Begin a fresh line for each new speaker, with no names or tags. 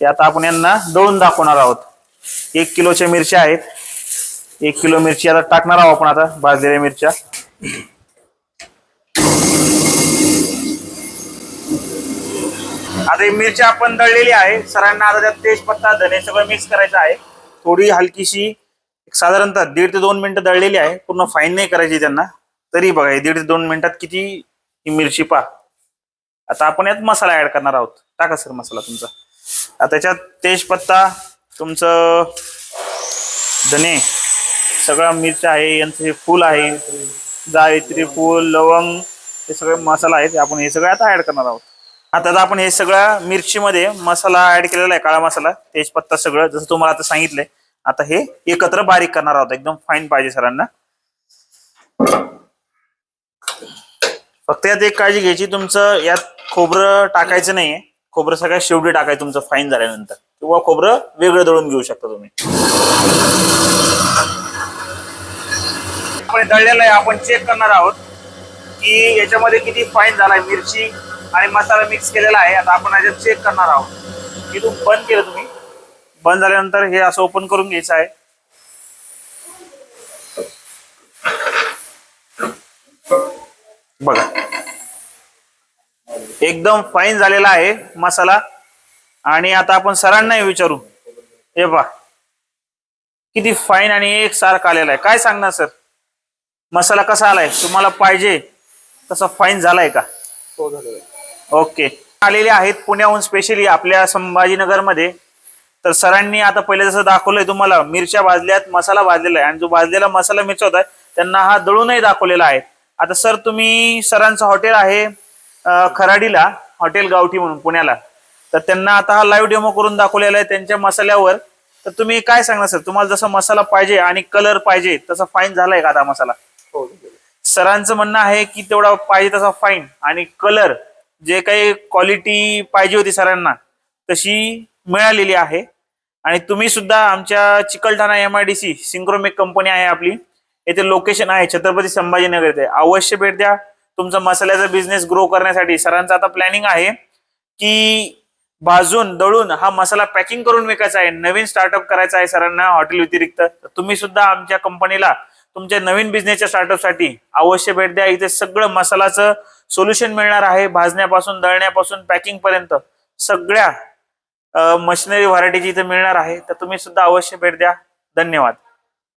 ते आता आपण यांना दळून दाखवणार आहोत. एक किलोच्या मिरच्या आहेत. एक किलो मिरची आता टाकणार आहोत आपण आता भाजलेल्या मिरच्या. आता मिरची आपण दळलेली आहे. सरांना आता त्यात तेजपत्ता धने सगळं मिक्स करायचं आहे. थोडी हलकीशी साधारणतः दीड ते दोन मिनिटं दळलेली आहे. पूर्ण फाईन नाही करायची त्यांना. तरी बघा हे दीड ते दोन मिनिटात किती ही मिरची पा आता आपण यात मसाला ऍड करणार आहोत. टाका सर मसाला तुमचा. त्याच्यात तेजपत्ता तुमचं धने सगळं मिरच्या आहे यांचं हे फूल आहे जायत्री फूल लवंग हे सगळे मसाला आहेत आपण हे सगळं आता ऍड करणार आहोत. आता आपण हे सगळं मिरचीमध्ये मसाला ऍड केलेला आहे काळा मसाला तेजपत्ता सगळं जसं तुम्हाला आता सांगितलंय. आता हे एकत्र बारीक करणार आहोत एकदम फाईन पाहिजे सरांना. फक्त यात एक काळजी घ्यायची तुमचं यात खोबरं टाकायचं नाहीये. खोबरं सगळ्यात शेवटी टाकायचं तुमचं फाईन झाल्यानंतर. किंवा खोबरं वेगळं दळून घेऊ शकता तुम्ही. आपण दळलेलं आहे आपण चेक करणार आहोत की याच्यामध्ये किती फाईन झालाय मिरची आणि मसाला मिक्स केलेला आहे. आता आपण याच्यात चेक करणार आहोत. की तू बंद केलं तुम्ही. बंद झाल्यानंतर हे असं ओपन करून घ्यायचं आहे. बघा. एकदम फाईन झालेला आहे मसाला. आणि आता आपण सरांना विचारू. हे पहा. किती फाईन आणि एक सारखा आलेला आहे. काय सांगणार सर मसाला कसा आलाय? तुम्हाला पाहिजे तसा फाईन झालाय का?
हो
ओके. आलेले आहेत पुण्याहून स्पेशली आपल्या संभाजीनगरमध्ये. तर सरांनी आता पहिले जसं दाखवलंय तुम्हाला मिरच्या भाजल्यात मसाला भाजलेला आहे. आणि जो भाजलेला मसाला मिरच्या होता त्यांना हा दळूनही दाखवलेला आहे. आता सर तुम्ही सरांचं हॉटेल आहे. खराडीला हॉटेल गावठी म्हणून पुण्याला. तर त्यांना आता हा लाईव्ह डेमो करून दाखवलेला आहे त्यांच्या मसाल्यावर. तर तुम्ही काय सांगणार सर तुम्हाला जसा मसाला पाहिजे आणि कलर पाहिजे तसा फाईन झालाय का आता मसाला?
हो.
सरांचं म्हणणं आहे की तेवढा पाहिजे तसा फाईन आणि कलर जे काही क्वालिटी पाहिजे होती सरांना तशी मिळालेली आहे. आणि तुम्ही सुद्धा आमच्या Chikalthana M I D C Synchromech company आहे आपली. येथे लोकेशन आहे छत्रपती संभाजीनगर येथे. अवश्य भेट द्या. तुमचा मसाल्याचा बिझनेस ग्रो करण्यासाठी सरांचं आता प्लॅनिंग आहे की भाजून दळून हा मसाला पॅकिंग करून विकायचा आहे. नवीन स्टार्टअप करायचा आहे सरांना हॉटेल व्यतिरिक्त. तुम्ही सुद्धा आमच्या कंपनीला तुमच्या नवीन बिझनेसच्या स्टार्टअपसाठी अवश्य भेट द्या. इथे सगळं मसालाचं सोल्युशन मिळणार आहे. भाजण्यापासून दळण्यापासून पॅकिंग पर्यंत सगळ्या मशिनरी व्हरायटीची इथे मिळणार आहे. तर तुम्ही सुद्धा अवश्य भेट द्या. धन्यवाद.